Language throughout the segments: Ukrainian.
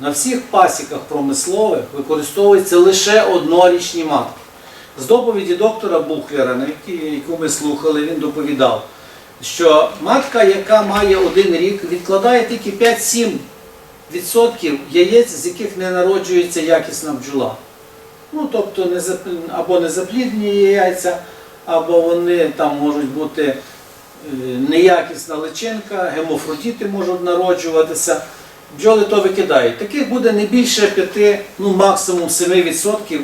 на всіх пасіках промислових використовуються лише однорічні матки. З доповіді доктора Бухлера, на яку ми слухали, він доповідав, що матка, яка має один рік, відкладає тільки 5-7% яєць, з яких не народжується якісна бджола. Ну, тобто не або незаплідні яйця, або вони там можуть бути е, неякісна личинка, гемофродіти можуть народжуватися. Бджоли то викидають. Таких буде не більше 5, ну максимум 7%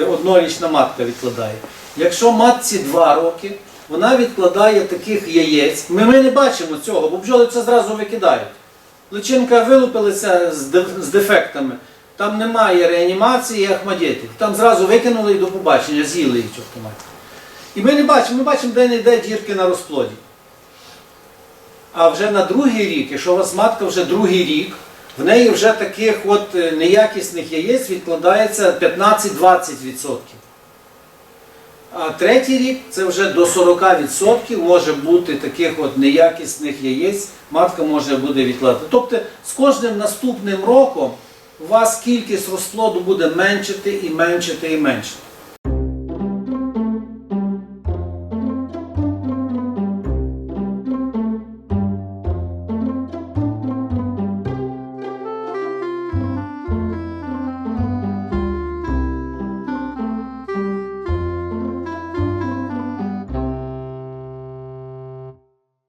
е, однорічна матка відкладає. Якщо матці 2 роки, вона відкладає таких яєць. Ми, ми не бачимо цього, бо бджоли це зразу викидають. Личинка вилупилася з, дефектами. Там немає реанімації і. Там зразу викинули і до побачення, з'їли їх чортомать. І ми не бачимо, ми бачимо, де не йде дірки на розплоді. А вже на другий рік, якщо у вас матка вже другий рік, в неї вже таких от е, неякісних яєць відкладається 15-20%. А третій рік це вже до 40% може бути таких от неякісних яєць, матка може буде відкладати. Тобто з кожним наступним роком у вас кількість розплоду буде меншити і меншити і меншити.